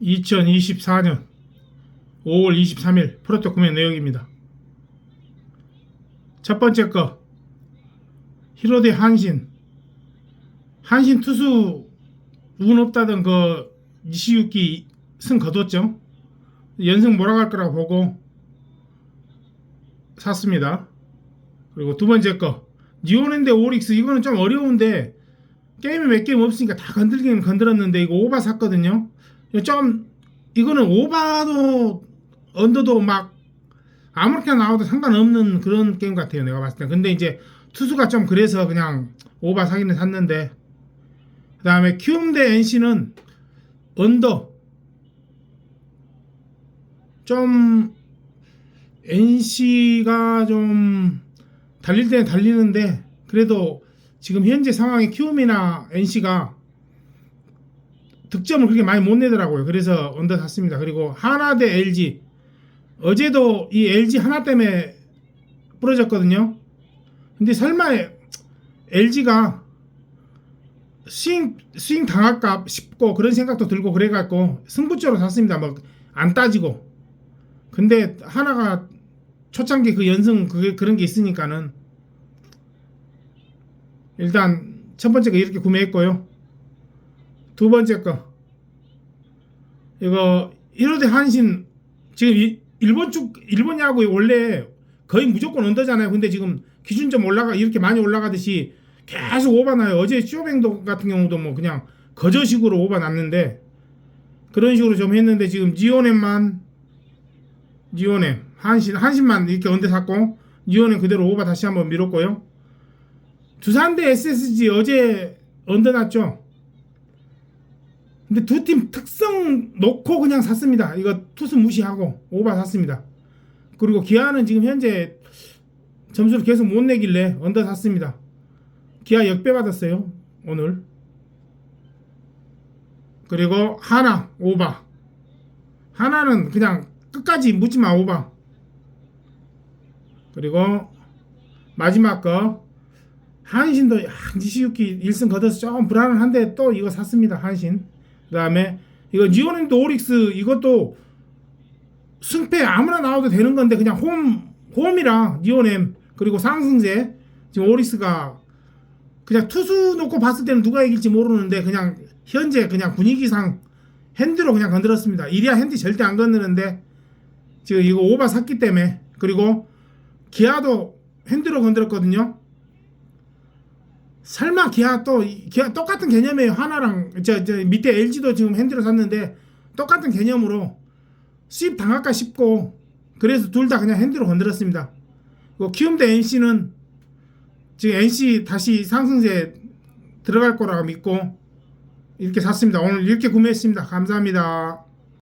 2024년 5월 23일 프로토 구매 내역입니다. 첫 번째 거 히로데 한신 한신 투수 운 없다던 그 니시유키 승 거뒀죠. 연승 몰아갈 거라고 보고 샀습니다. 그리고 두 번째 거 니오넨데 오릭스 이거는 좀 어려운데 게임이 몇 게임 없으니까 다 건들기는 건들었는데 이거 오바 샀거든요. 좀 이거는 오바도 언더도 막 아무렇게나 나와도 상관없는 그런 게임 같아요. 내가 봤을 때. 근데 이제 투수가 좀 그래서 그냥 오바 사기는 샀는데 그 다음에 키움 대 NC는 언더 좀 NC가 좀 달릴 때는 달리는데 그래도 지금 현재 상황에 키움이나 NC가 득점을 그렇게 많이 못 내더라고요. 그래서 언더 샀습니다. 그리고 하나 대 LG 어제도 이 LG 하나 때문에 부러졌거든요. 근데 설마 LG가 스윙 스윙 당할까 싶고 그런 생각도 들고 그래갖고 승부처로 샀습니다. 뭐안 따지고. 근데 하나가 초창기 그 연승 그게 그런 게 있으니까는 일단 첫 번째 거 이렇게 구매했고요. 두 번째 거 이거 1호대 한신 지금 이- 일본 쪽 일본 야구 원래 거의 무조건 언더잖아요. 근데 지금 기준점 올라가 이렇게 많이 올라가듯이 계속 오바 나요. 어제 쇼뱅도 같은 경우도 뭐 그냥 거저식으로 오바 났는데 그런 식으로 좀 했는데 지금 니오넴만 니오넴 한신 한신만 이렇게 언더 샀고 니오넴 그대로 오바 다시 한번 밀었고요. 두산 대 SSG 어제 언더 났죠. 근데 두 팀 특성 놓고 그냥 샀습니다. 이거 투수 무시하고 오바 샀습니다. 그리고 기아는 지금 현재 점수를 계속 못 내길래 언더 샀습니다. 기아 역배 받았어요. 오늘. 그리고 하나 오바. 하나는 그냥 끝까지 묻지마 오바. 그리고 마지막 거 한신도 야, 니시유키 1승 거둬서 좀 불안한데 또 이거 샀습니다. 한신. 그다음에 이거 니오넨도 오릭스 이것도 승패 아무나 나와도 되는 건데 그냥 홈 홈이랑 니오넴 그리고 상승세 지금 오릭스가 그냥 투수 놓고 봤을 때는 누가 이길지 모르는데 그냥 현재 그냥 분위기상 핸드로 그냥 건드렸습니다. 이리야 핸드 절대 안 건드는데 지금 이거 오바 샀기 때문에 그리고 기아도 핸드로 건드렸거든요. 설마 기아 또 기아 똑같은 개념이에요. 하나랑 저, 저 밑에 LG도 지금 핸드로 샀는데 똑같은 개념으로 수입 당할까 싶고 그래서 둘 다 그냥 핸드로 건드렸습니다. 그 키움 대 NC는 지금 NC 다시 상승세 들어갈 거라고 믿고 이렇게 샀습니다. 오늘 이렇게 구매했습니다. 감사합니다.